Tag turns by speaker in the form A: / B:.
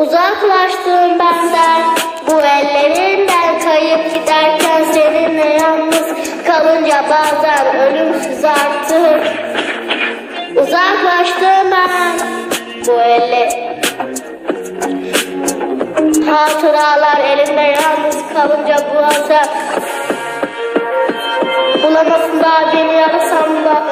A: Uzaklaştım benden. Bu ellerinden kayıp giderken seninle yalnız kalınca bazen ölüm sızartır. Uzaklaştım ben. Bu elle Hatıralar elimde yalnız kalınca bu hasar Bulamazsın daha beni yarasam da